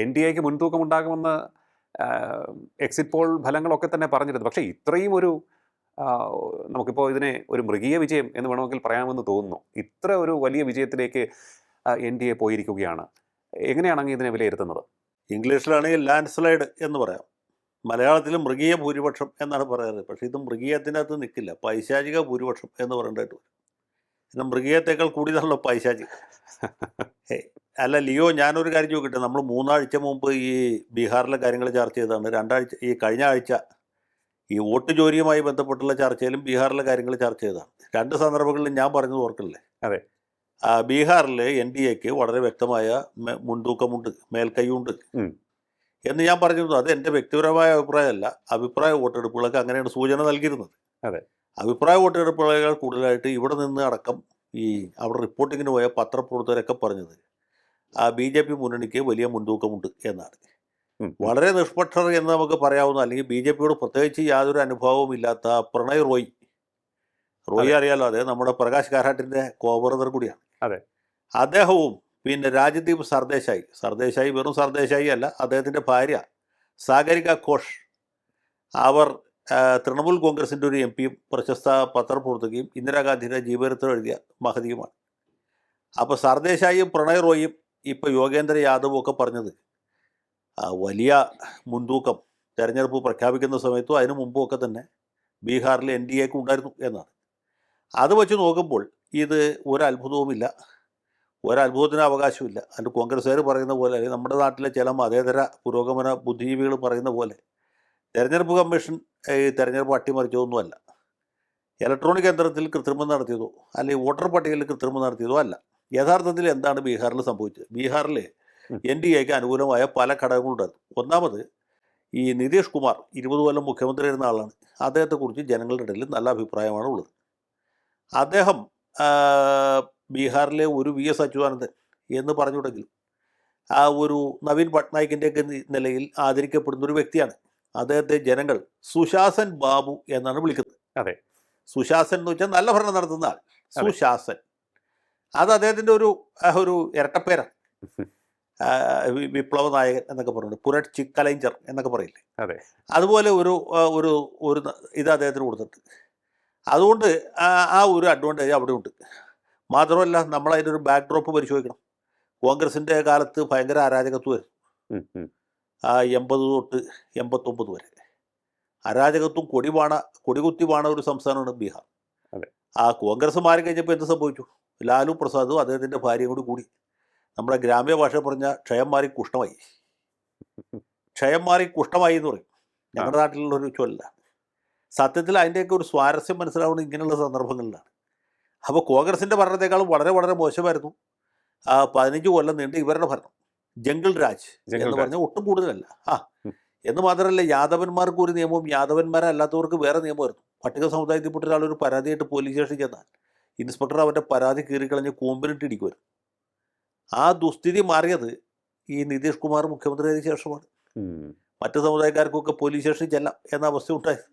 N D എക്ക് മുൻതൂക്കം ഉണ്ടാകുമെന്ന് എക്സിറ്റ് പോൾ ഫലങ്ങളൊക്കെ തന്നെ പറഞ്ഞിരുന്നു. പക്ഷേ ഇത്രയും ഒരു നമുക്കിപ്പോൾ ഇതിനെ ഒരു മൃഗീയ വിജയം എന്ന് വേണമെങ്കിൽ പറയാമെന്ന് തോന്നുന്നു. ഇത്ര ഒരു വലിയ വിജയത്തിലേക്ക് എൻ ഡി എ പോയിരിക്കുകയാണ്. എങ്ങനെയാണ് ഇതിനെ വിലയിരുത്തുന്നത്? ഇംഗ്ലീഷിലാണെങ്കിൽ ലാൻഡ് സ്ലൈഡ് എന്ന് പറയാം. മലയാളത്തിൽ മൃഗീയ ഭൂരിപക്ഷം എന്നാണ് പറയാറ്. പക്ഷേ ഇത് മൃഗീയത്തിനകത്ത് നിൽക്കില്ല. പൈശാചിക ഭൂരിപക്ഷം എന്ന് പറയേണ്ടതായിട്ട് വരും. പിന്നെ മൃഗീയത്തേക്കാൾ കൂടുതലാണല്ലോ പൈശാചിക. അല്ല ലിയോ ഞാനൊരു കാര്യം ചോദിക്കട്ടെ? നമ്മൾ മൂന്നാഴ്ച മുമ്പ് ഈ ബീഹാറിലെ കാര്യങ്ങൾ ചർച്ച ചെയ്തതാണ്. രണ്ടാഴ്ച ഈ കഴിഞ്ഞ ആഴ്ച ഈ വോട്ട് ജോലിയുമായി ബന്ധപ്പെട്ടുള്ള ചർച്ചയിലും ബീഹാറിലെ കാര്യങ്ങൾ ചർച്ച ചെയ്തതാണ്. രണ്ട് സന്ദർഭങ്ങളിലും ഞാൻ പറഞ്ഞത് ഓർക്കില്ലേ അതെ. ബീഹാറിൽ എൻ ഡി എക്ക് വളരെ വ്യക്തമായ മുൻതൂക്കമുണ്ട് മേൽക്കൈയുണ്ട്. എന്ന് ഞാൻ പറഞ്ഞിരുന്നു. അത് എന്റെ വ്യക്തിപരമായ അഭിപ്രായമല്ല. അഭിപ്രായ വോട്ടെടുപ്പുകളൊക്കെ അങ്ങനെയാണ് സൂചന നൽകിയിരുന്നത്. അതെ. അഭിപ്രായ വോട്ടെടുപ്പുകളേക്കാൾ കൂടുതലായിട്ട് ഇവിടെ നിന്ന് അടക്കം ഈ അവിടെ റിപ്പോർട്ടിങ്ങിന് പോയ പത്രപ്രവർത്തകരൊക്കെ പറഞ്ഞത് ബി ജെ പി മുന്നണിക്ക് വലിയ മുൻതൂക്കമുണ്ട് എന്നാണ്. വളരെ നിഷ്പക്ഷർ എന്ന് നമുക്ക് പറയാവുന്ന അല്ലെങ്കിൽ ബി ജെ പിയോട് പ്രത്യേകിച്ച് യാതൊരു അനുഭവവും ഇല്ലാത്ത പ്രണയ് റോയ്. റോയ് അറിയാലോ അതെ നമ്മുടെ പ്രകാശ് കാരാട്ടിന്റെ കോബ്രദർ കൂടിയാണ്. അതെ. അദ്ദേഹവും പിന്നെ രാജ്ദീപ് സർദേശായി. സർദേശായി വെറും സർദേശായി അല്ല അദ്ദേഹത്തിന്റെ ഭാര്യ സാഗരിക ഘോഷ്. അവർ തൃണമൂൽ കോൺഗ്രസിന്റെ ഒരു എം പിയും പ്രശസ്ത പത്രപ്രവർത്തകയും ഇന്ദിരാഗാന്ധിയുടെ ജീവചരിത്രം എഴുതിയ മഹതിയുമാണ്. അപ്പോൾ സർദേശായും പ്രണയ് റോയും ഇപ്പോൾ യോഗേന്ദ്ര യാദവും ഒക്കെ പറഞ്ഞത്. വലിയ മുൻതൂക്കം തെരഞ്ഞെടുപ്പ് പ്രഖ്യാപിക്കുന്ന സമയത്തും അതിനു മുമ്പും ഒക്കെ തന്നെ ബീഹാറിൽ എൻ ഡി എക്ക് ഉണ്ടായിരുന്നു എന്നാണ്. അത് വെച്ച് നോക്കുമ്പോൾ ഇത് ഒരത്ഭുതവുമില്ല. ഒരത്ഭുതത്തിന് അവകാശമില്ല അതിന് കോൺഗ്രസ്സുകാർ പറയുന്ന പോലെ അല്ലെങ്കിൽ നമ്മുടെ നാട്ടിലെ ചില മതേതര പുരോഗമന ബുദ്ധിജീവികൾ പറയുന്ന പോലെ തെരഞ്ഞെടുപ്പ് കമ്മീഷൻ ഈ തെരഞ്ഞെടുപ്പ് അട്ടിമറിച്ചതൊന്നുമല്ല. ഇലക്ട്രോണിക് യന്ത്രത്തിൽ കൃത്രിമം നടത്തിയതോ അല്ലെങ്കിൽ വോട്ടർ പട്ടികയിൽ കൃത്രിമം നടത്തിയതോ അല്ല. യഥാർത്ഥത്തിൽ എന്താണ് ബീഹാറിൽ സംഭവിച്ചത്? ബീഹാറിൽ. എൻ ഡി എക്ക് അനുകൂലമായ പല ഘടകങ്ങളുണ്ടായിരുന്നു ഒന്നാമത് ഈ നിതീഷ് കുമാർ ഇരുപത് കൊല്ലം മുഖ്യമന്ത്രി ആയിരുന്ന ആളാണ്. അദ്ദേഹത്തെക്കുറിച്ച് ജനങ്ങളുടെ ഇടയിൽ നല്ല അഭിപ്രായമാണ് ഉള്ളത്. അദ്ദേഹം ബീഹാറിലെ ഒരു വി എസ് അച്യുതാനന്ദൻ എന്ന് പറഞ്ഞുണ്ടെങ്കിലും ആ ഒരു നവീൻ പട്നായിക്കിന്റെയൊക്കെ നിലയിൽ ആദരിക്കപ്പെടുന്ന ഒരു വ്യക്തിയാണ്. അദ്ദേഹത്തെ ജനങ്ങൾ സുശാസൻ ബാബു എന്നാണ് വിളിക്കുന്നത്. അതെ. സുശാസൻ എന്ന് വെച്ചാൽ നല്ല ഭരണം നടത്തുന്ന ആൾ. സുശാസൻ. അത് അദ്ദേഹത്തിന്റെ ഒരു ഒരു ഇരട്ടപ്പേരാണ്. വിപ്ലവ നായകൻ എന്നൊക്കെ പറയുന്നത് പുരട് ചിക്കലൈഞ്ചർ എന്നൊക്കെ പറയില്ലേ? അതെ. അതുപോലെ ഒരു ഒരു ഒരു ഇത് അദ്ദേഹത്തിന് കൊടുത്തിട്ടുണ്ട്. അതുകൊണ്ട് ആ ഒരു അഡ്വാന്റേജ് അവിടെ ഉണ്ട്. മാത്രമല്ല നമ്മൾ അതിന്റെ ഒരു ബാക്ക് ഡ്രോപ്പ് പരിശോധിക്കണം. കോൺഗ്രസിന്റെ കാലത്ത് ഭയങ്കര അരാജകത്വമായിരുന്നു. ആ എൺപത് തൊട്ട് എൺപത്തൊമ്പത് വരെ. അരാജകത്വം കൊടിവാണ കൊടികുത്തി വാണ ഒരു സംസ്ഥാനമാണ് ബീഹാർ. ആ കോൺഗ്രസ് മാറി കഴിഞ്ഞപ്പോൾ എന്ത് സംഭവിച്ചു? ലാലു പ്രസാദും അദ്ദേഹത്തിന്റെ ഭാര്യയും കൂടി കൂടി. നമ്മുടെ ഗ്രാമ്യ ഭാഷ പറഞ്ഞ ക്ഷയം മാറി കുഷ്ണമായി ക്ഷയം മാറി കുഷ്ണമായി എന്ന് പറയും. ഞങ്ങളുടെ നാട്ടിലുള്ള ഒരു ചൊല്ല. സത്യത്തിൽ അതിന്റെയൊക്കെ ഒരു സ്വാരസ്യം മനസ്സിലാവുന്നത് ഇങ്ങനെയുള്ള സന്ദർഭങ്ങളിലാണ്. അപ്പോൾ കോൺഗ്രസിന്റെ ഭരണത്തെക്കാളും വളരെ വളരെ മോശമായിരുന്നു. പതിനഞ്ച് കൊല്ലം നീണ്ട് ഇവരുടെ ഭരണം. ജംഗിൾ രാജ് എന്ന്. പറഞ്ഞാൽ ഒട്ടും കൂടുതലല്ല. ആ. എന്ന് മാത്രമല്ല യാദവന്മാർക്ക് ഒരു നിയമവും യാദവന്മാരല്ലാത്തവർക്ക് വേറെ നിയമമായിരുന്നു. പട്ടിക സമുദായത്തിൽപ്പെട്ട ഒരാൾ ഒരു പരാതിയായിട്ട് പോലീസ് സ്റ്റേഷനിൽ ചെന്നാൽ ഇൻസ്പെക്ടർ അവന്റെ പരാതി കീറിക്കളഞ്ഞ് കൂമ്പിനിട്ട് വരും ആ ദുസ്ഥിതി മാറിയത് ഈ നിതീഷ് കുമാർ മുഖ്യമന്ത്രിയായ ശേഷമാണ്. മറ്റു മറ്റ് സമുദായക്കാർക്കൊക്കെ പോലീസ് സ്റ്റേഷനിൽ ചെല്ലാം എന്ന അവസ്ഥ ഉണ്ടായത്